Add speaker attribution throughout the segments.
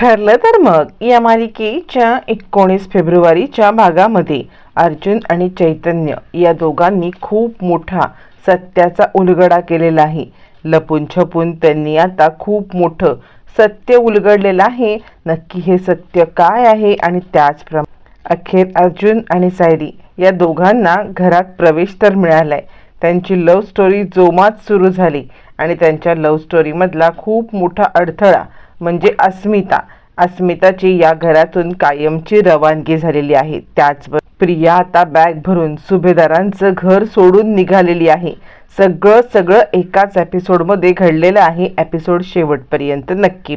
Speaker 1: ठरलं तर मग. या मालिकेच्या एकोणीस फेब्रुवारीच्या भागामध्ये अर्जुन आणि चैतन्य या दोघांनी खूप मोठा सत्याचा उलगडा केलेला आहे. लपून छपून त्यांनी आता खूप मोठं सत्य उलगडलेलं आहे. नक्की हे सत्य काय आहे आणि त्याचप्रमाणे अखेर अर्जुन आणि सायरी या दोघांना घरात प्रवेश तर मिळालाय. त्यांची लव्ह स्टोरी जोमात सुरू झाली आणि त्यांच्या लव्ह स्टोरीमधला खूप मोठा अडथळा म्हणजे अस्मिता. अस्मिताची या घरातून कायमची रवानगी झालेली आहे. त्याचबरोबर प्रिया आता बॅग भरून सुभेदारांचं घर सोडून निघालेली आहे. सगळं सगळं एकाच एपिसोडमध्ये घडलेलं आहे. एपिसोड शेवटपर्यंत नक्की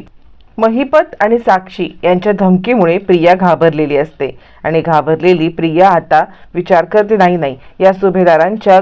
Speaker 1: महिपत आणि साक्षी यांच्या धमकीमुळे प्रिया घाबरलेली असते. आणि घाबरलेली प्रिया आता विचार करते नाही नाही या सुभेदारांच्या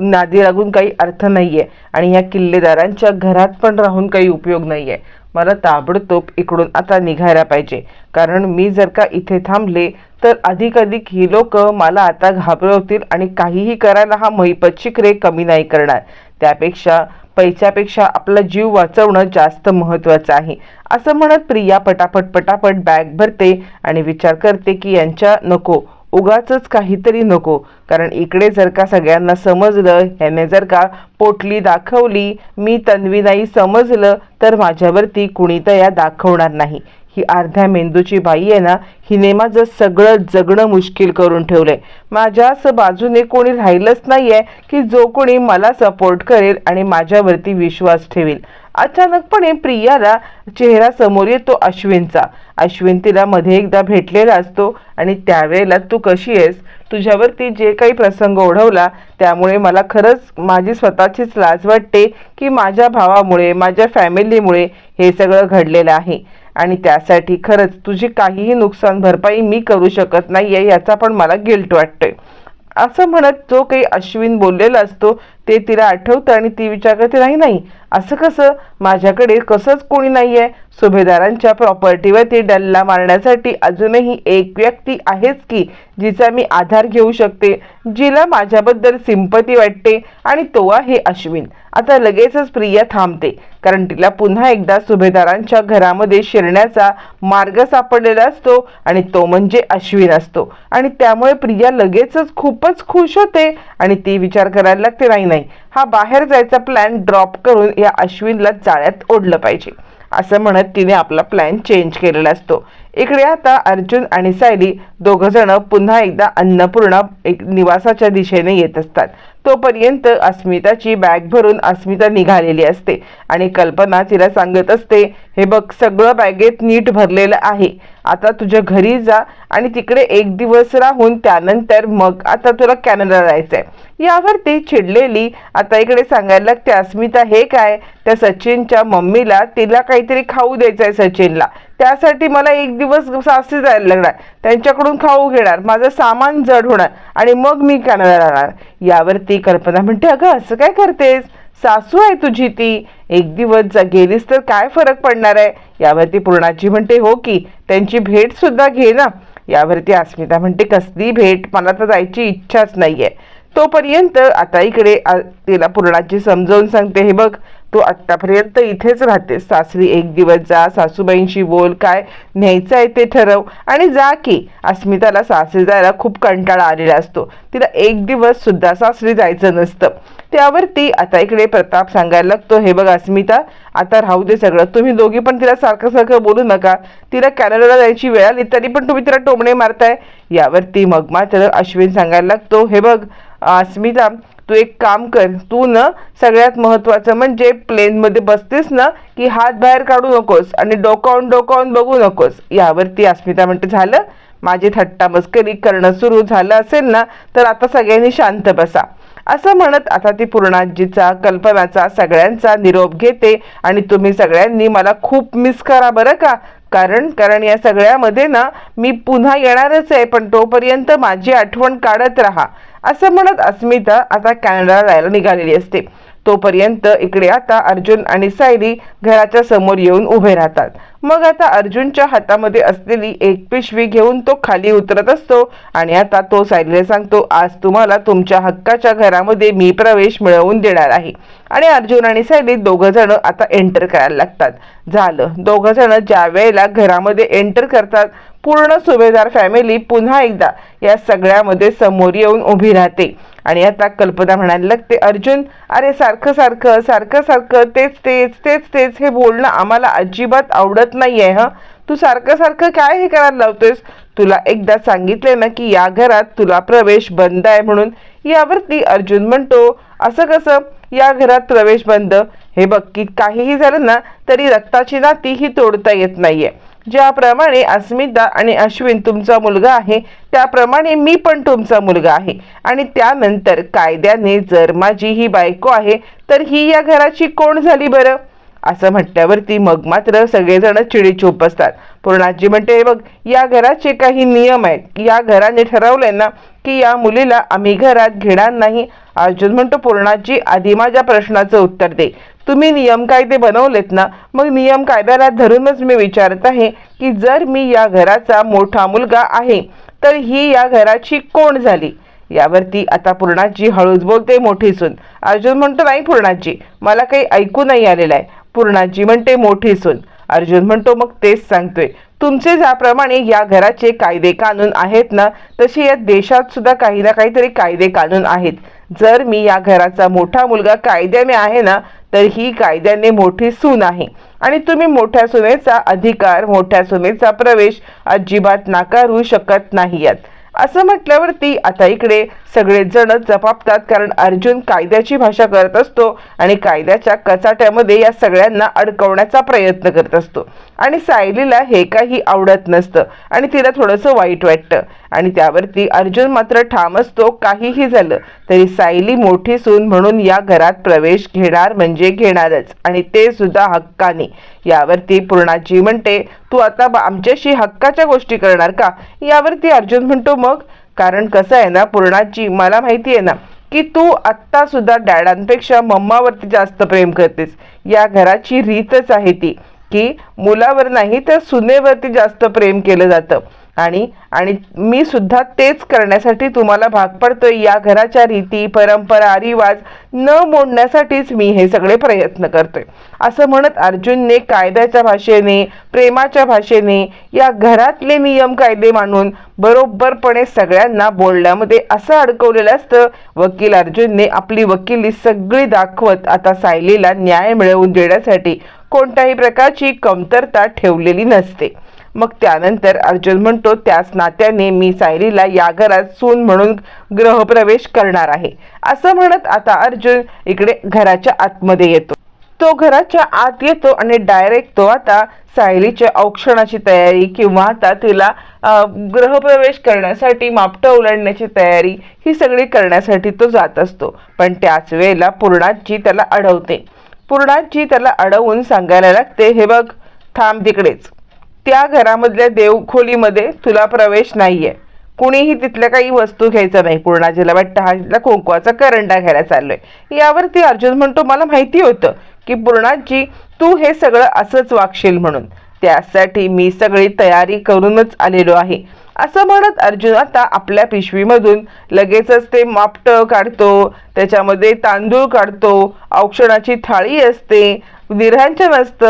Speaker 1: नादी लागून काही अर्थ नाही आहे आणि या किल्लेदारांच्या घरात पण राहून काही उपयोग नाही आहे मला ताबडतोब इकडून आता निघायला पाहिजे. कारण मी जर का इथे थांबले तर अधिक अधिक ही लोक मला आता घाबरवतील आणि काहीही करायला हा महिपत शिकरे कमी नाही करणार. त्यापेक्षा पैशापेक्षा आपला जीव वाचवणं जास्त महत्त्वाचं आहे. असं म्हणत प्रिया पटापट पटापट बॅग भरते आणि विचार करते की यांच्या नको उगाच काहीतरी नको. कारण इकडे जर का सगळ्यांना समजलं ह्याने जर का पोटली दाखवली मी तन्वी नाही समजलं तर माझ्यावरती कुणी दया दाखवणार नाही. ही अर्ध्या मेंदूची बाई आहे ना हिने माझं सगळं जगणं मुश्किल करून ठेवलंय. माझ्या असं बाजूने कोणी राहिलंच नाही आहे की जो कोणी मला सपोर्ट करेल आणि माझ्यावरती विश्वास ठेवेल. अचानकपणे प्रियाला चेहरा समोर येतो अश्विनचा. अश्विन तिला मध्ये एकदा भेटलेला असतो आणि त्यावेळेला तू कशी आहेस? तुझ्यावरती जे काही प्रसंग ओढवला त्यामुळे मला खरंच माझी स्वतःचीच लाज वाटते की माझ्या भावामुळे माझ्या फॅमिलीमुळे हे सगळं घडलेलं आहे. आणि त्यासाठी खरंच तुझी काहीही नुकसान भरपाई मी करू शकत नाही आहे याचा पण मला गिल्ट वाटतोय. असं म्हणत जो काही अश्विन बोललेला असतो ते तिला आठवतं आणि ती विचार करते नाही नाही असं कसं? माझ्याकडे कसंच कोणी नाही आहे सुभेदारांच्या प्रॉपर्टीवरती डल्ला मारण्यासाठी अजूनही एक व्यक्ती आहेच की जिचा मी आधार घेऊ शकते जिला माझ्याबद्दल सिंपती वाटते आणि तो आहे अश्विन. आता लगेचच प्रिया थांबते कारण तिला पुन्हा एकदा सुभेदारांच्या घरामध्ये शिरण्याचा मार्ग सापडलेला असतो आणि तो म्हणजे अश्विन असतो. आणि त्यामुळे प्रिया लगेचच खूपच खुश होते आणि ती विचार करायला लागते नाही नाही. हा बाहेर जायचा प्लॅन ड्रॉप करून या अश्विनला जाळ्यात ओढलं पाहिजे. असं म्हणत तिने आपला प्लॅन चेंज केलेला असतो. इकडे आता अर्जुन आणि सायली दोघं जण पुन्हा एकदा अन्नपूर्णा एक निवासाच्या दिशेने येत असतात. तोपर्यंत अस्मिताची बॅग भरून अस्मिता निघालेली असते. आणि कल्पना तिला सांगत असते हे बघ सगळं बॅगेत नीट भरलेलं आहे. आता तुझ्या घरी जा आणि तिकडे एक दिवस राहून त्यानंतर मग आता तुला कॅनडा जायचंय. यावर ती चिडलेली आता इकडे सांगायला लागते अस्मिता हे काय? त्या सचिनच्या मम्मीला तिला काहीतरी खाऊ द्यायचंय सचिनला. त्यासाठी मला एक दिवस सासरी जायला लागणार. त्यांच्याकडून खाऊ घेणार. माझं सामान जड होणार. आणि मग मी कॅनडा राहणार यावरती कल्पना म्हणते अगं असं काय करतेस? सासू आहे तुझी ती. एक दिवस गेलीस तर काय फरक पडणार आहे? यावरती पूर्णाची म्हणते हो की त्यांची भेट सुद्धा घे ना. यावरती अस्मिता म्हणते कसली भेट? मला तर जायची इच्छाच नाहीये. तोपर्यंत आता इकडे तिला पूर्णाची समजावून सांगते हे बघ तू आत्तापर्यंत इथेच राहतेस सासरी एक दिवस जा सासूबाईंशी बोल काय न्यायचं आहे ते ठरव. आणि जा की अस्मिताला सासरी जायला खूप कंटाळा आलेला असतो. तिला एक दिवस सुद्धा सासरी जायचं नसतं. त्यावर ती आता इकडे प्रताप सांगायला लागतो हे बघ अस्मिता आता राहू दे सगळं. तुम्ही दोघी पण तिला सारखं सारखं बोलू नका. तिला कॅनडाला जायची वेळ आली तरी पण तुम्ही तिला टोमणे मारताय. यावरती मग मात्र अश्विन सांगायला लागतो हे बघ अस्मिता तू एक काम कर तू ना सगळ्यात महत्वाचं म्हणजे प्लेनमध्ये बसतेस ना की हात बाहेर काढू नकोस आणि डोकावून डोकावून बघू नकोस. यावरती अस्मिता म्हणते झालं? माझी थट्टा मस्करी करणं सुरू झालं असेल ना तर आता सगळ्यांनी शांत बसा. असं म्हणत आता ती पूर्णाजीचा कल्पनाचा सगळ्यांचा निरोप घेते आणि तुम्ही सगळ्यांनी मला खूप मिस करा बरं का? कारण कारण या सगळ्यामध्ये ना मी पुन्हा येणारच आहे पण तोपर्यंत माझी आठवण काढत राहा. असं म्हणत अस्मिता आता कॅनडाला जायला निघालेली असते. तोपर्यंत इकडे आता अर्जुन आणि सायली घराच्या समोर येऊन उभे राहतात. मग आता अर्जुनच्या हातामध्ये असलेली एक पिशवी घेऊन तो खाली उतरत असतो आणि आता तो सायलीला सांगतो आज तुम्हाला तुमच्या हक्काच्या घरामध्ये मी प्रवेश मिळवून देणार आहे. आणि अर्जुन आणि सायली दोघं जण आता एंटर करायला लागतात. झालं. दोघं जण ज्या वेळेला घरामध्ये एंटर करतात पूर्ण सुभेदार फॅमिली पुन्हा एकदा या सगळ्यामध्ये समोर येऊन उभी राहते. आणि आता कल्पना म्हणायला लागते अर्जुन अरे सारखं सारखं सारखं सारखं तेच तेच तेच तेच हे बोलणं आम्हाला अजिबात आवडत नाही आहे हं? तू सारखं सारखं काय हे करायला लावतोयस? तुला एकदा सांगितले ना की या घरात तुला प्रवेश बंद आहे म्हणून. यावरती अर्जुन म्हणतो असं कसं? या घरात प्रवेश बंद? हे बघ की काहीही झालं ना तरी रक्ताची नाती ही तोडता येत नाहीये. ज्याप्रमाणे अस्मिता आणि अश्विन तुमचा मुलगा आहे त्याप्रमाणे मी पण तुमचा मुलगा आहे. आणि त्यानंतर कायद्याने जर माझी ही बायको आहे तर ही या घराची कोण झाली बरं? असं म्हटल्यावरती मग मात्र सगळेजण चिडीचूप असतात पूर्णाजी म्हणते बघ या घराचे काही नियम आहेत. या घराने ठरवलंय ना की या मुलीला आम्ही घरात घेणार नाही. अर्जुन म्हणतो पूर्णाजी आधी माझ्या प्रश्नाचं उत्तर दे. तुम्ही नियम कायदे बनवलेत ना? मग नियम कायद्याला धरूनच मी विचारत आहे की जर मी या घराचा मोठा मुलगा आहे तर ही या घराची कोण झाली? यावरती आता पूर्णाजी हळूच बोलते मोठी सून. अर्जुन म्हणतो नाही पूर्णाजी मला काही ऐकू नाही आलेलं आहे. पूर्णाजी म्हणते मोठी सून. अर्जुन म्हणतो मग तेच सांगतोय. तुमचे ज्याप्रमाणे या घराचे कायदे कानून आहेत ना तसे या देशात सुद्धा काही ना काहीतरी कायदे कानून आहेत. जर मी या घराचा मोठा मुलगा कायद्याने आहे ना तर ही कायद्याने मोठी सून आहे. आणि तुम्ही मोठ्या सुनेचा अधिकार मोठ्या सुनेचा प्रवेश अजिबात नाकारू शकत नाही यात. असं म्हटल्यावरती आता इकडे सगळेजण जपापतात कारण अर्जुन कायद्याची भाषा करत असतो आणि कायद्याच्या कचाट्यामध्ये या सगळ्यांना अडकवण्याचा प्रयत्न करत असतो. आणि सायलीला हे काही आवडत नसतं आणि तिला थोडंसं वाईट वाटतं. आणि त्यावरती अर्जुन मात्र ठाम असतो काहीही झालं तरी सायली मोठी सून म्हणून या घरात प्रवेश घेणार म्हणजे घेणारच आणि ते सुद्धा हक्काने. यावरती पूर्णाजी म्हणते तू आता आमच्याशी हक्काच्या गोष्टी करणार का? यावरती अर्जुन म्हणतो मग कारण कसं आहे ना पूर्णाची मला माहिती आहे ना की तू आत्ता सुद्धा डॅडांपेक्षा मम्मावरती जास्त प्रेम करतेस. या घराची रीतच आहे ती की मुलावर नाही तर सुनेवरती जास्त प्रेम केलं जातं. आणि आणि मी सुद्धा तेच करण्यासाठी तुम्हाला भाग पडतोय. या घराच्या रीती परंपरा रिवाज न मोडण्यासाठीच मी हे सगळे प्रयत्न करतोय. असं म्हणत अर्जुनने कायद्याच्या भाषेने प्रेमाच्या भाषेने या घरातले नियम कायदे मानून बरोबरपणे सगळ्यांना बोलण्यामध्ये असं अडकवलेलं असतं. वकील अर्जुनने आपली वकिली सगळी दाखवत आता सायलीला न्याय मिळवून देण्यासाठी कोणत्याही प्रकारची कमतरता ठेवलेली नसते. मग त्यानंतर अर्जुन म्हणतो त्याच नात्याने मी सायलीला या घरात सून म्हणून ग्रहप्रवेश करणार आहे. असं म्हणत आता अर्जुन इकडे घराच्या आतमध्ये येतो. तो घराच्या आत येतो आणि डायरेक्ट तो आता सायलीच्या औक्षणाची तयारी किंवा आता तिला ग्रहप्रवेश करण्यासाठी मापटं ओलांडण्याची तयारी ही सगळी करण्यासाठी तो जात असतो. पण त्याच वेळेला पूर्णाजी त्याला अडवते. पूर्णाजी त्याला अडवून सांगायला लागते हे बघ थांब तिकडेच. त्या घरामधल्या देवखोलीमध्ये तुला प्रवेश नाही आहे कुणीही तिथल्या काही वस्तू घ्यायचं नाही. पूर्णाजीला वाटतं हा तिथला कुंकवाचा करंडा घ्यायला चाललोय. यावरती अर्जुन म्हणतो मला माहिती होतं की पूर्णाजी तू हे सगळं असंच वागशील म्हणून. त्यासाठी मी सगळी तयारी करूनच आलेलो आहे. असं म्हणत अर्जुन आता आपल्या पिशवीमधून लगेचच ते मापटं काढतो त्याच्यामध्ये तांदूळ काढतो औक्षणाची थाळी असते विरहांच्या मस्त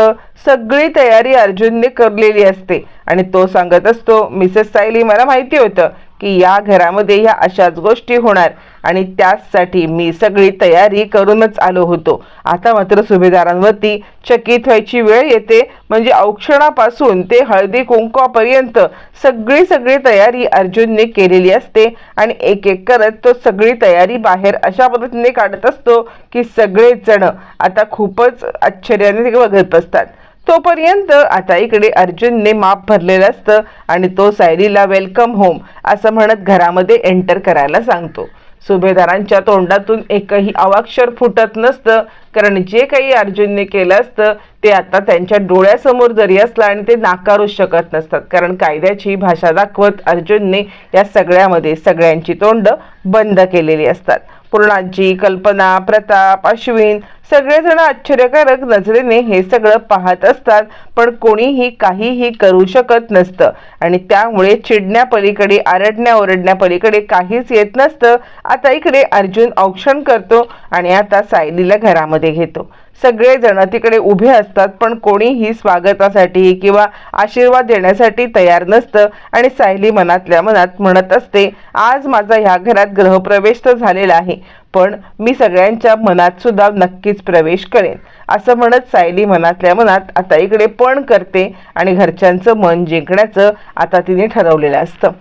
Speaker 1: सगळी तयारी अर्जुनने करलेली असते. आणि तो सांगत असतो मिसेस सायली मला माहिती होतं की या घरामध्ये ह्या अशाच गोष्टी होणार. आणि त्याचसाठी मी सगळी तयारी करूनच आलो होतो. आता मात्र सुभेदारांवरती चकित व्हायची वेळ येते. म्हणजे औक्षणापासून ते हळदी कुंकवापर्यंत सगळी सगळी तयारी अर्जुनने केलेली असते. आणि एक एक करत तो सगळी तयारी बाहेर अशा पद्धतीने काढत असतो की सगळेजण आता खूपच आश्चर्याने बघत बसतात. तोपर्यंत आता इकडे अर्जुनने माप भरलेलं असतं आणि तो सायरीला वेलकम होम असं म्हणत घरामध्ये एंटर करायला सांगतो. सुभेदारांच्या तोंडातून एकही अवाक्षर फुटत नसतं. कारण जे काही अर्जुनने केलं असतं ते आता त्यांच्या डोळ्यासमोर जरी असलं आणि ते नाकारूच शकत नसतात. कारण कायद्याची भाषा दाखवत अर्जुनने या सगळ्यामध्ये सगळ्यांची तोंड बंद केलेली असतात. पूर्णाजी कल्पना प्रताप अश्विन सगळेजण आश्चर्यकारक नजरेने हे सगळं पाहत असतात पण कोणीही काहीही करू शकत नसतं. आणि त्यामुळे चिडण्यापलीकडे आरडण्या ओरडण्यापलीकडे काहीच येत नसतं. आता इकडे अर्जुन औक्षण करतो आणि आता सायलीला घरामध्ये घेतो. सगळेजण तिकडे उभे असतात पण कोणीही स्वागतासाठी किंवा आशीर्वाद देण्यासाठी तयार नसतं आणि सायली मनातल्या मनात म्हणत असते आज माझा ह्या घरात ग्रहप्रवेश तर झालेला आहे पण मी सगळ्यांच्या मनात सुद्धा नक्कीच प्रवेश करेन. असं म्हणत सायली मनातल्या मनात आता इकडे पण करते आणि घरच्यांचं मन जिंकण्याचं आता तिने ठरवलेलं असतं.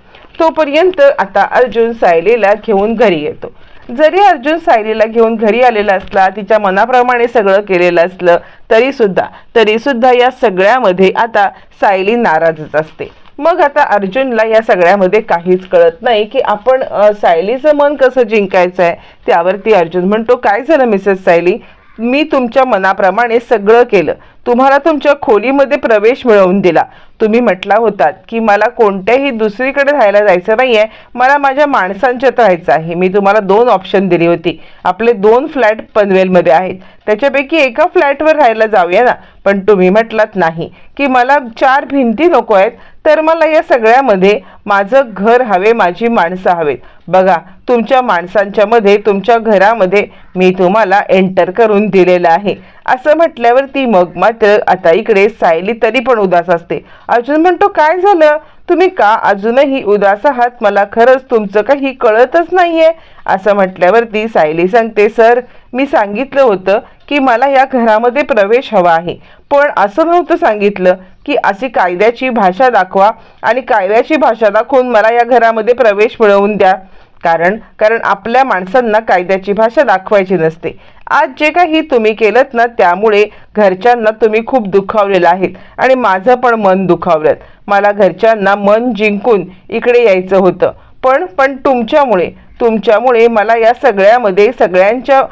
Speaker 1: तोपर्यंत आता अर्जुन सायलीला घेऊन घरी येतो. जरी अर्जुन सायलीला घेऊन घरी आलेला असला तिच्या मनाप्रमाणे सगळं केलेलं असलं तरी सुद्धा तरी सुद्धा या सगळ्यामध्ये आता सायली नाराजच असते. मग आता अर्जुनला या सगळ्यामध्ये काहीच कळत नाही की आपण सायलीचं मन कसं जिंकायचं आहे त्यावरती अर्जुन म्हणतो काय झालं मिसेस सायली? मी तुमच्या मनाप्रमाणे सगळं केलं. तुम्हाला तुमच्या खोलीमध्ये प्रवेश मिळवून दिला. तुम्ही म्हटला होतात की मला कोणत्याही दुसरीकडे राहायला जायचं नाही आहे मला माझ्या माणसांच्यात राहायचं आहे. मी तुम्हाला दोन ऑप्शन दिली होती. आपले दोन फ्लॅट पनवेलमध्ये आहेत. त्याच्यापैकी एका फ्लॅटवर राहायला जाऊया ना. पण तुम्ही म्हटलात नाही की मला चार भिंती नको आहेत तर मला या सगळ्यामध्ये माझं घर हवे माझी माणसं हवेत. बघा तुमच्या माणसांच्या मध्ये तुमच्या घरामध्ये मी तुम्हाला एंटर करून दिलेलं आहे. असं म्हटल्यावरती मग मात्र आता इकडे सायली तरी पण उदास असते. अर्जुन म्हणतो काय झालं? तुम्ही का अजूनही उदास आहात? मला खरंच तुमचं काही कळतच नाहीये. असं म्हटल्यावरती सायली सांगते सर मी सांगितलं होतं की मला या घरामध्ये प्रवेश हवा आहे. पण असं नव्हतं सांगितलं की अशी कायद्याची भाषा दाखवा आणि कायद्याची भाषा दाखवून मला या घरामध्ये प्रवेश मिळवून द्या. कारण कारण आपल्या माणसांना कायद्याची भाषा दाखवायची नसते. आज जे काही तुम्ही केलं ना त्यामुळे घरच्यांना तुम्ही खूप दुखावलेलं आहेत. आणि माझं पण मन दुखावलं मला घरच्यांना मन जिंकून इकडे यायचं होतं. पण पण तुमच्यामुळे तुमच्यामुळे मला या सगळ्यामध्ये सगळ्यांच्या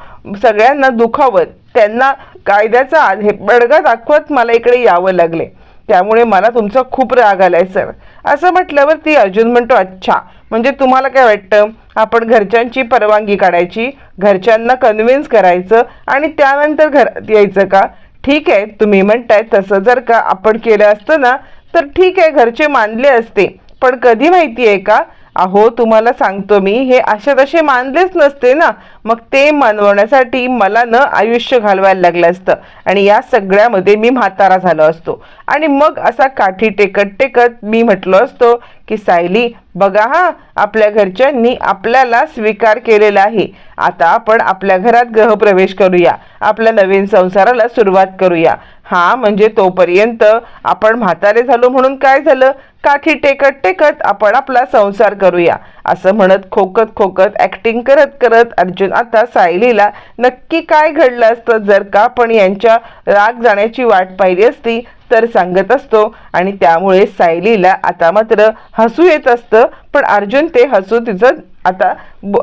Speaker 1: सगळ्यांना दुखावत त्यांना कायद्याचा हे बडगा दाखवत मला इकडे यावं लागले. त्यामुळे मला तुमचा खूप राग आलाय सर. असं म्हटल्यावर ती अर्जुन म्हणतो अच्छा म्हणजे तुम्हाला काय वाटतं? आपण घरच्यांची परवानगी काढायची घरच्यांना कन्व्हिन्स करायचं आणि त्यानंतर घरात यायचं का? ठीक आहे तुम्ही म्हणताय तसं जर का आपण केलं असतं ना तर ठीक आहे घरचे मानले असते. पण कधी माहिती आहे का? अहो तुम्हाला सांगतो मी हे असे तसे मानलेच नसते ना. मग ते मानवण्यासाठी मला न आयुष्य घालवायला लागलं असतं. आणि या सगळ्यामध्ये मी म्हातारा झालो असतो. आणि मग असा काठी टेकत टेकत मी म्हटलो असतो की सायली बघा हा आपल्या घरच्यांनी आपल्याला स्वीकार केलेला आहे. आता आपण आपल्या घरात गृहप्रवेश करूया. आपल्या नवीन संसाराला सुरुवात करूया. हा म्हणजे तोपर्यंत आपण म्हातारे झालो म्हणून काय झालं? काठी टेकत टेकत आपण आपला संसार करूया. असं म्हणत खोकत खोकत ॲक्टिंग करत करत अर्जुन आता सायलीला नक्की काय घडलं असतं? जर का आपण यांच्या राग जाण्याची वाट पाहिली असती तर सांगत असतो. आणि त्यामुळे सायलीला आता मात्र हसू येत असतं. पण अर्जुन ते हसू तिचं आता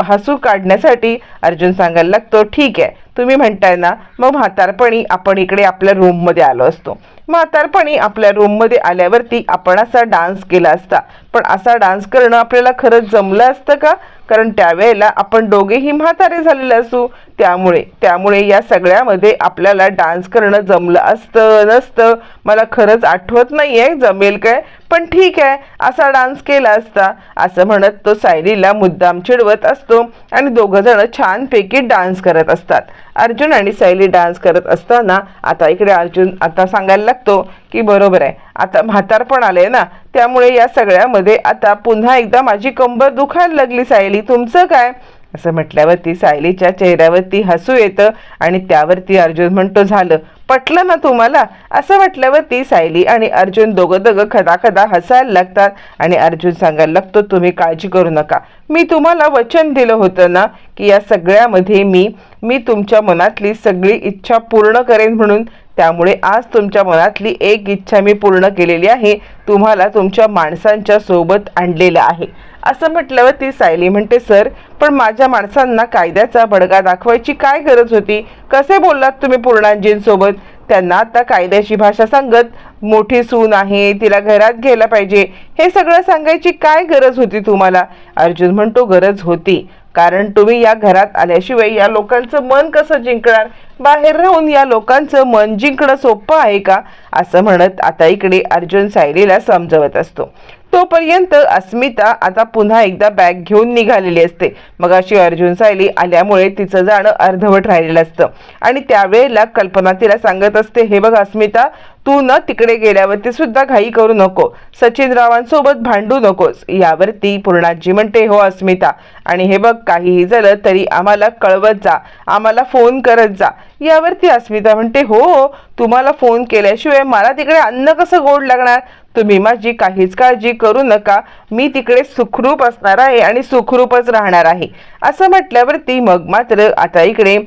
Speaker 1: हसू काढण्यासाठी अर्जुन सांगायला लागतो ठीक आहे. तुम्ही म्हणताय ना मग म्हातारपणी आपण इकडे आपल्या रूममध्ये आलो असतो. म्हातारपणी आपल्या रूममध्ये आल्यावरती आपण असा डान्स केला असता. पण असा डान्स करणं आपल्याला खरंच जमलं असतं का? कारण त्यावेळेला आपण दोघेही म्हातारे झालेले असू. त्यामुळे त्यामुळे या सगळ्यामध्ये आपल्याला डान्स करणं जमलं असतं नसतं. मला खरंच आठवत नाही आहे जमेल काय? पण ठीक आहे असा डान्स केला असता. असं म्हणत तो सायलीला मुद्दाम चिडवत असतो आणि दोघंजणं छानपैकी डान्स करत असतात. अर्जुन आणि सायली डान्स करत असताना आता इकडे अर्जुन आता सांगायला लागतो की बरोबर आहे. आता म्हातारपण आले ना त्यामुळे या सगळ्यामध्ये आता पुन्हा एकदा माझी कंबर दुखायला लागली सायली. तुमचं काय? असं म्हटल्यावरती सायलीच्या चेहऱ्यावरती हसू येतं आणि त्यावरती अर्जुन म्हणतो झालं. पटलं ना तुम्हाला? असं म्हटल्यावरती सायली आणि अर्जुन दोघं दोघं खदा खदा हसायला लागतात आणि अर्जुन सांगायला लागतो तुम्ही काळजी करू नका. मी तुम्हाला वचन दिलं होतं ना की या सगळ्यामध्ये मी मी तुमच्या मनातली सगळी इच्छा पूर्ण करेन म्हणून. त्यामुळे आज तुमच्या मनातली एक इच्छा मी पूर्ण केलेली आहे. तुम्हाला तुमच्या माणसांच्या सोबत आणलेलं आहे. असं म्हटल्यावर ती सायली म्हणते सर पण माझ्या माणसांना कायद्याचा बडगा दाखवायची काय गरज होती? कसे बोललात तुम्ही पूर्णांजींसोबत? त्यांना आता कायद्याची भाषा सांगत मोठी सून आहे तिला घरात घ्यायला पाहिजे. हे सगळं सांगायची काय गरज होती तुम्हाला? अर्जुन म्हणतो गरज होती. कारण तुम्ही या घरात आल्याशिवाय या लोकांचं मन कसं जिंकणार? बाहेर राहून या लोकांचं मन जिंकणं सोपं आहे का? असं म्हणत आता इकडे अर्जुन सायलीला समजवत असतो. तोपर्यंत अस्मिता आता पुन्हा एकदा बॅग घेऊन निघालेली असते. मग अशी अर्जुन सायली आल्यामुळे तिचं जाणं अर्धवट राहिलेलं असतं. आणि त्यावेळेला कल्पना तिला सांगत असते हे बघ अस्मिता तू न तिकडे गेल्यावरती सुद्धा घाई करू नको. सचिन रावांसोबत भांडू नकोस. यावरती पूर्णाजी म्हणते हो अस्मिता. आणि हे बघ काहीही झालं तरी आम्हाला कळवत जा. आम्हाला फोन करत जा. यावरती अस्मिता म्हणते हो, हो तुम्हाला फोन केल्याशिवाय मला तिकडे अन्न कसं गोड लागणार? तुम्ही माझी काहीच काळजी करू नका. मी तिकडे सुखरूप असणार आहे आणि सुखरूपच राहणार आहे. असं म्हटल्यावरती मग मात्र आता इकडे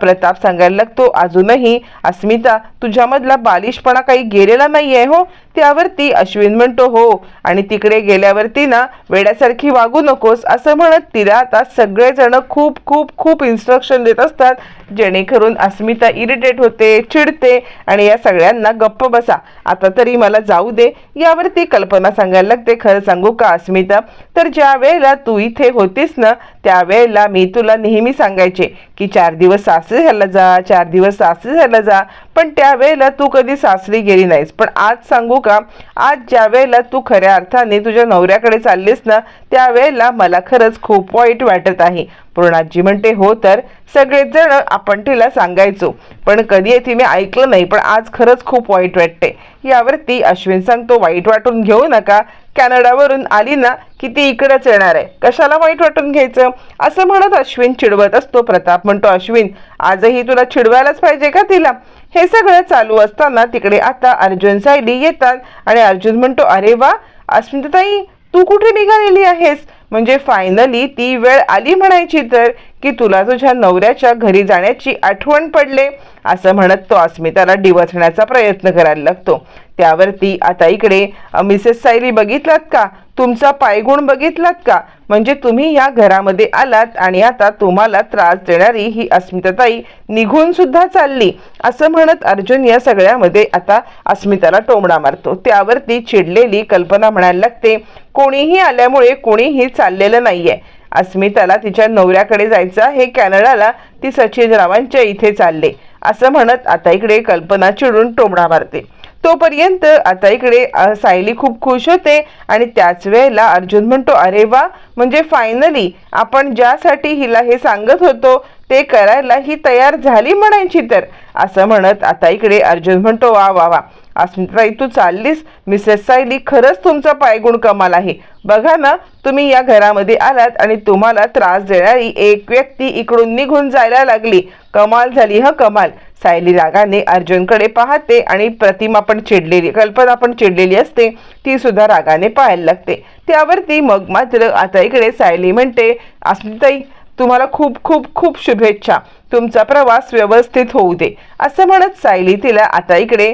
Speaker 1: प्रताप सांगायला लागतो अजूनही अस्मिता तुझ्यामधला बालिशपणा काही गेलेला नाही आहे हो? त्यावरती अश्विन म्हणतो हो. आणि तिकडे गेल्यावरती ना वेड्यासारखी वागू नकोस. असं म्हणत तिला आता सगळेजण खूप खूप खूप इन्स्ट्रक्शन देत असतात. जेणेकरून अस्मिता इरिटेट होते चिडते आणि या सगळ्यांना गप्प बसा. आता तरी मला जाऊ दे. यावरती कल्पना सांगायला लागते. खरं सांगू का अस्मिता? तर ज्या वेळेला तू इथे होतीस ना त्यावेळेला मी तुला नेहमी सांगायचे की चार दिवस सासरी झाला जा चार दिवस सासरी झाला जा. पण त्यावेळेला तू कधी सासरी गेली नाहीस. पण आज सांगू का? आज ज्या वेळेला तू खऱ्या अर्थाने तुझ्या नवऱ्याकडे चाललीस ना त्यावेळेला मला खरंच खूप वाईट वाटत आहे. पूर्णाजी म्हणते हो तर सगळेच जण आपण तिला सांगायचो. पण कधी तिने ऐकलं नाही पण आज खरंच खूप वाईट वाटते. यावरती अश्विन सांगतो वाईट वाटून घेऊ नका. कॅनडावरून आली ना की ती इकडंच येणार आहे. कशाला वाईट वाटून घ्यायचं? असं म्हणत अश्विन चिडवत असतो. प्रताप म्हणतो अश्विन आजही तुला चिडवायलाच पाहिजे का तिला? हे सगळं चालू असताना तिकडे आता अर्जुन सायली येतात आणि अर्जुन म्हणतो अरे वा अस्मिताताई तू कुठे निघालेली आहेस? म्हणजे फायनली ती वेळ आली म्हणायची तर की तुला तुझ्या नवऱ्याच्या घरी जाण्याची आठवण पडले असं म्हणत तो अस्मिताला डिवचण्याचा प्रयत्न करायला लागतो. त्यावरती आता इकडे मिसेस सायली बघितलात का? तुमचा पायगुण बघितलात का? म्हणजे तुम्ही या घरामध्ये आलात आणि आता तुम्हाला त्रास देणारी ही अस्मिताताई निघून सुद्धा चालली. असं म्हणत अर्जुन या सगळ्यामध्ये आता अस्मिताला टोमडा मारतो. त्यावरती चिडलेली कल्पना म्हणायला लागते कोणीही आल्यामुळे कोणीही चाललेलं नाहीये. अस्मिताला तिच्या नवऱ्याकडे जायचं आहे. कॅनडाला ती सचिन रावांच्या इथे चालले. असं म्हणत आता इकडे कल्पना चिडून टोमडा मारते. तोपर्यंत आता इकडे सायली खूप खुश होते आणि त्याच वेळेला अर्जुन म्हणतो अरे वा म्हणजे फायनली आपण ज्यासाठी हिला हे सांगत होतो ते करायला ही तयार झाली म्हणायची तर. असं म्हणत आता इकडे अर्जुन म्हणतो वा वा वा अस्मिताई तू चाललीस. मिसेस सायली खरंच तुमचा पायगुण कमाल आहे. बघा ना तुम्ही या घरामध्ये आलात आणि तुम्हाला त्रास देणारी एक व्यक्ती इकडून निघून जायला लागली. कमाल झाली ह कमाल. सायली रागाने अर्जुनकडे पाहते आणि प्रतिमा पण चिडलेली कल्पना पण चिडलेली असते. ती सुद्धा रागाने पाहायला लागते. त्यावरती मग मात्र आता इकडे सायली म्हणते अस्मिताई तुम्हाला खूप खूप खूप शुभेच्छा. तुमचा प्रवास व्यवस्थित होऊ दे. असं म्हणत सायली तिला आता इकडे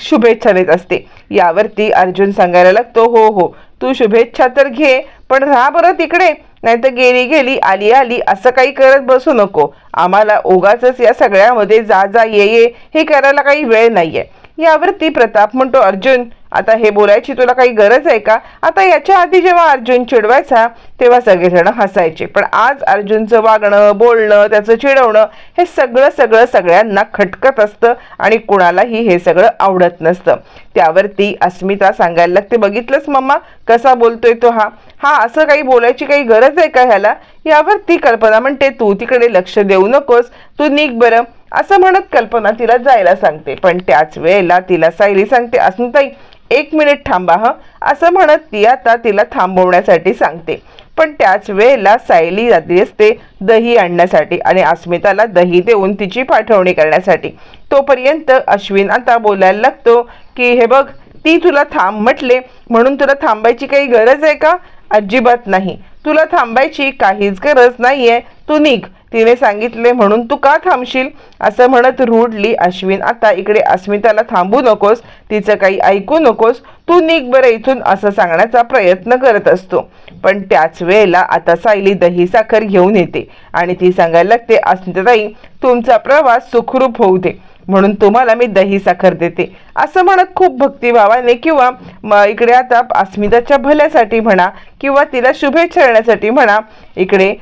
Speaker 1: शुभेच्छा देत असते. यावरती अर्जुन सांगायला लागतो हो हो तू शुभेच्छा तर घे पण राहा बरं तिकडे. नाही तर गेली गेली आली आली असं काही करत बसू नको. आम्हाला उगाच या सगळ्यामध्ये जा जा ये ये हे करायला काही वेळ नाहीये. यावरती प्रताप म्हणतो अर्जुन आता हे बोलायची तुला काही गरज आहे का? आता याच्या आधी जेव्हा अर्जुन चिडवायचा तेव्हा सगळेजण हसायचे. पण आज अर्जुनचं वागणं बोलणं त्याचं चिडवणं हे सगळं सगळं सगळ्यांना खटकत असतं आणि कुणालाही हे सगळं आवडत नसतं. त्यावरती अस्मिता सांगायला लागते बघितलंच मम्मा कसा बोलतोय तो हा? हा असं काही बोलायची काही गरज आहे का ह्याला? यावर ती कल्पना म्हणते तू तिकडे लक्ष देऊ नकोस. तू निघ बरं. असं म्हणत कल्पना तिला जायला सांगते. पण त्याच वेळेला तिला सायली सांगते अस्मिताई एक मिनिट थांबा ह. असं म्हणत ती आता तिला थांबवण्यासाठी सांगते. पण त्याच वेळेला सायली जाती असते दही आणण्यासाठी आणि अस्मिताला दही देऊन तिची पाठवणी करण्यासाठी. तोपर्यंत अश्विन आता बोलायला लागतो की हे बघ ती तुला थांब म्हटले. म्हणून तुला थांबायची काही गरज आहे का? अजिबात नाही. तुला थांबायची काहीच गरज नाही आहे तू निघ. तिने सांगितले म्हणून तू का थांबशील? असं म्हणत रूढली अश्विन. आता इकडे अस्मिताला थांबू नकोस तिचं काही ऐकू नकोस. तू निघ बरं इथून असं सांगण्याचा प्रयत्न करत असतो. पण त्याच वेळेला आता सायली दही साखर घेऊन येते आणि ती सांगायला लागते अस्मिताताई तुमचा प्रवास सुखरूप होऊ दे. म्हणून तुम्हाला मी दही साखर देते. असं म्हणत खूप भक्तिभावाने किंवा इकडे आता अस्मिताच्या भल्यासाठी म्हणा किंवा तिला शुभेच्छा देण्यासाठी म्हणा इकडे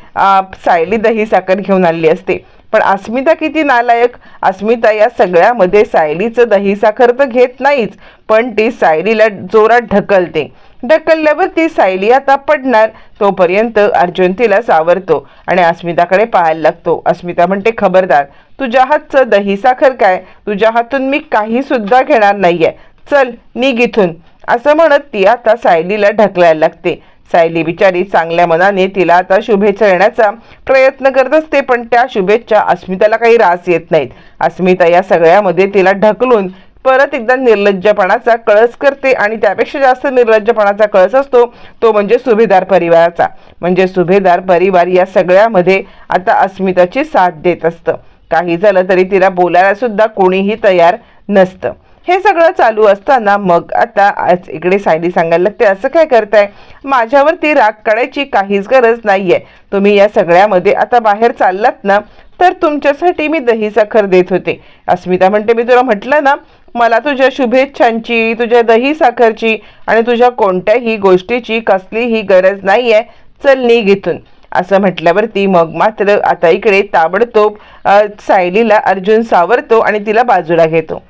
Speaker 1: सायली दही साखर घेऊन आलेली असते. पण अस्मिता किती नालायक? अस्मिता या सगळ्यामध्ये सायलीचं दही साखर तर घेत नाहीच पण ती सायलीला जोरात ढकलते. ढकलल्यावर ती सायली आता पडणार. तोपर्यंत अर्जुन तिला सावरतो आणि अस्मिताकडे पाहायला लागतो. अस्मिता म्हणते खबरदार तुझ्या हातचं दही साखर काय? तुझ्या हातून मी काही सुद्धा घेणार नाहीये. चल निघ इथून. असं म्हणत ती आता सायलीला ढकलायला लागते. सायली बिचारी चांगल्या मनाने तिला आता शुभेच्छा देण्याचा प्रयत्न करत असते पण त्या शुभेच्छा अस्मिताला काही रास येत नाहीत. अस्मिता या सगळ्यामध्ये तिला ढकलून परत एकदा निर्लज्जपणाचा कळस करते आणि त्यापेक्षा जास्त निर्लज्जपणाचा कळस असतो तो म्हणजे सुभेदार परिवाराचा. म्हणजे सुभेदार परिवार या सगळ्यामध्ये आता अस्मिताची साथ देत असतं. काही झालं तरी तिला बोलायला सुद्धा कोणीही तयार नसतं. हे सगळं चालू असताना मग आता आज इकडे सायली सांगायला लागते असं काय करताय? माझ्यावरती राग काढायची काहीच गरज नाहीये. तुम्ही या सगळ्यामध्ये आता बाहेर चाललात ना तर तुमच्यासाठी मी दही साखर देत होते. अस्मिता म्हणते मी तुला म्हटलं ना मला तुझ्या शुभेच्छांची तुझ्या दही साखरची आणि तुझ्या कोणत्याही गोष्टीची कसलीही गरज नाही आहे चल निघ इथून असं म्हटल्यावरती मग मात्र आता इकडे ताबडतोब सायलीला अर्जुन सावरतो आणि तिला बाजूला घेतो.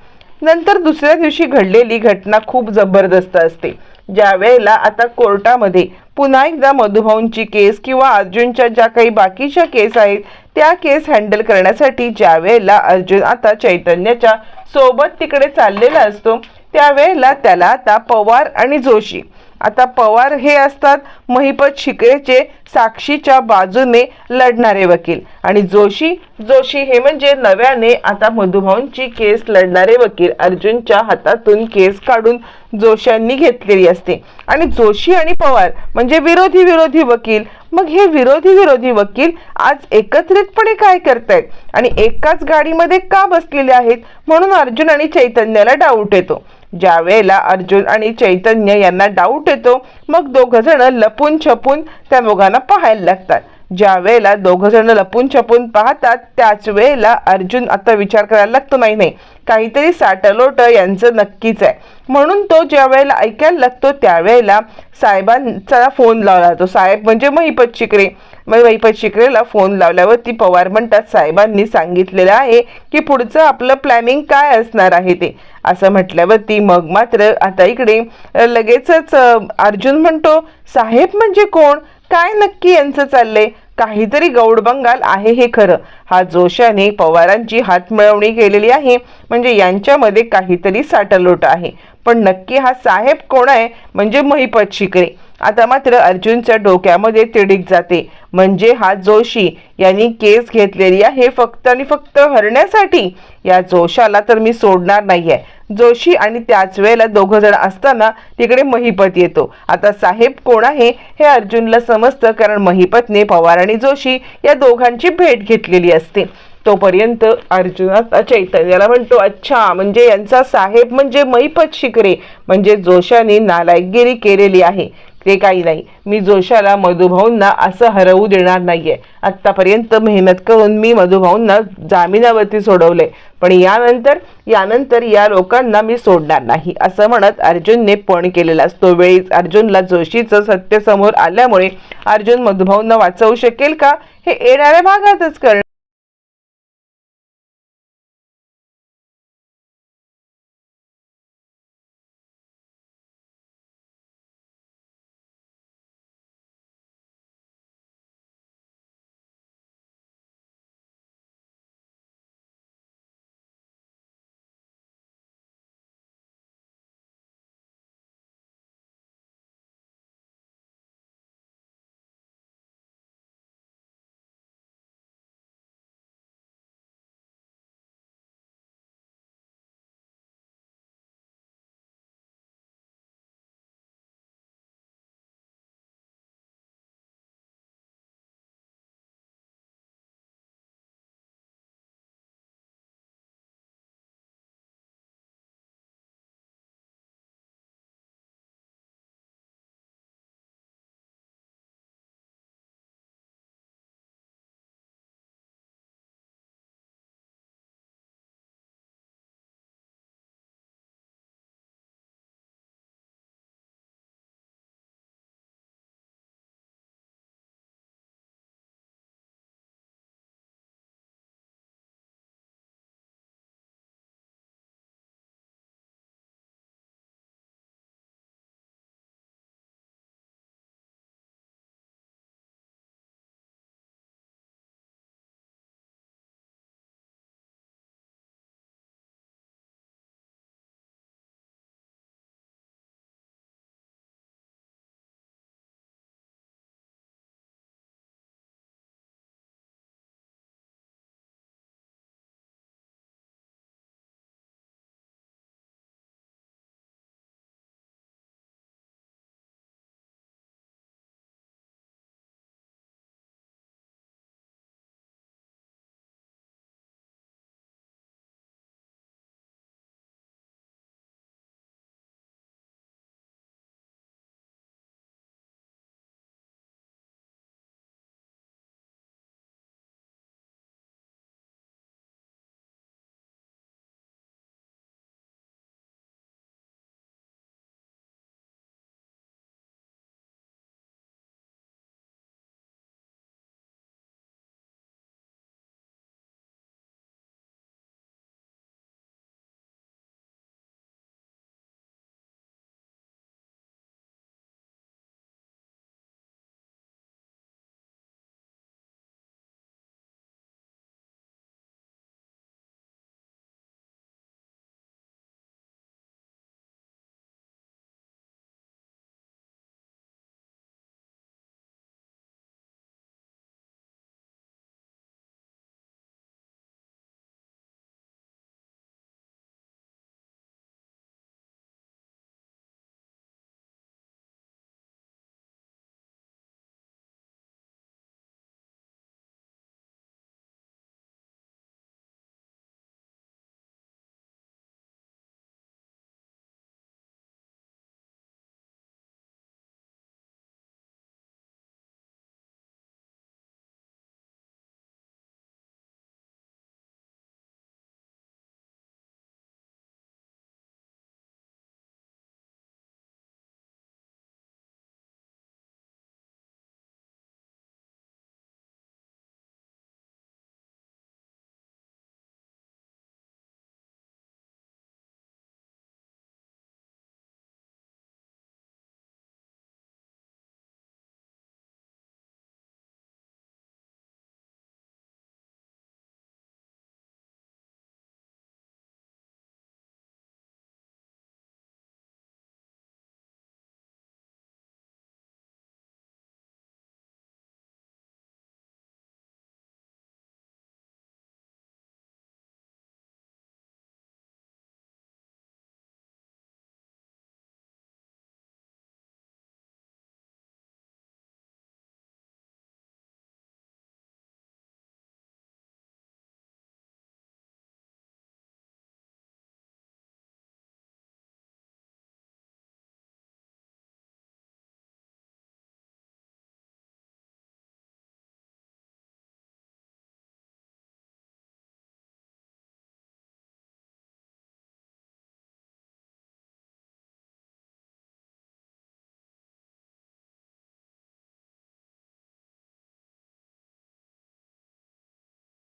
Speaker 1: नंतर दुसऱ्या दिवशी घडलेली घटना खूप जबरदस्त असते. ज्या वेळेला आता कोर्टामध्ये पुन्हा एकदा मधुभाऊंची केस किंवा अर्जुनच्या ज्या काही बाकीच्या केस आहेत त्या केस हँडल करण्यासाठी ज्या वेळेला अर्जुन आता चैतन्याच्या सोबत तिकडे चाललेला असतो त्यावेळेला त्याला आता पवार आणि जोशी आता पवार हे असतात महिपत शिकेचे साक्षीच्या बाजूने लढणारे वकील. आणि जोशी जोशी हे म्हणजे नव्याने आता मधुभाऊंची केस लढणारे वकील. अर्जुनच्या हातातून केस काढून जोशांनी घेतलेली असते. आणि जोशी आणि पवार म्हणजे विरोधी विरोधी वकील. मग हे विरोधी विरोधी वकील आज एकत्रितपणे काय करतायत? आणि एकाच गाडीमध्ये का बसलेले आहेत? म्हणून अर्जुन आणि चैतन्याला डाऊट येतो. ज्या वेळेला अर्जुन आणि चैतन्य यांना डाऊट येतो मग दोघं जण लपून छपून त्या दोघांना पाहायला लागतात. ज्या वेळेला जण लपून छपून पाहतात त्याच वेळेला अर्जुन आता विचार करायला लागतो नाही नाही काहीतरी साटलोट यांचं नक्कीच आहे. म्हणून तो ज्या वेळेला ऐकायला लागतो त्यावेळेला साहेबांचा फोन लावला जातो. साहेब म्हणजे महिपत शिकरे. मग महिपत शिकरेला फोन लावल्यावरती पवार म्हणतात साहेबांनी सांगितलेलं आहे की पुढचं आपलं प्लॅनिंग काय असणार आहे ते? असं म्हटल्यावरती मग मात्र आता इकडे लगेचच अर्जुन म्हणतो साहेब म्हणजे कोण? काय नक्की यांचं चाललंय? काहीतरी गौड बंगाल आहे हे खरं. हा जोशाने पवारांची हातमिळवणी केलेली आहे म्हणजे यांच्यामध्ये काहीतरी साटलोट आहे. पण नक्की हा साहेब कोण आहे? म्हणजे महिपत शिकरे आता मात्र अर्जुनच्या डोक्यामध्ये तिडीक जाते. म्हणजे हा जोशी यांनी केस घेतलेली आहे फक्त आणि फक्त हरण्यासाठी. या जोशाला तर मी सोडणार नाहीये. जोशी आणि त्याच वेळेला दोघं जण असताना तिकडे महिपत येतो. आता साहेब कोण आहे हे अर्जुनला समजतं कारण महिपतने पवार आणि जोशी या दोघांची भेट घेतलेली असते. तोपर्यंत अर्जुनाचा चैतन्याला म्हणतो अच्छा म्हणजे यांचा साहेब म्हणजे महिपत शिकरे म्हणजे जोशाने नालायकगिरी केलेली आहे. ते काही नाही. मी जोशाला मधुभाऊंना असं हरवू देणार नाहीये. आत्तापर्यंत मेहनत करून मी मधुभाऊंना जामिनावरती सोडवले. पण यानंतर यानंतर या लोकांना मी सोडणार नाही असं म्हणत अर्जुनने पण केलेला असतो. वेळीच अर्जुनला जोशीचं सत्य समोर आल्यामुळे अर्जुन मधुभाऊंना वाचवू शकेल का? हे येणाऱ्या भागातच करणार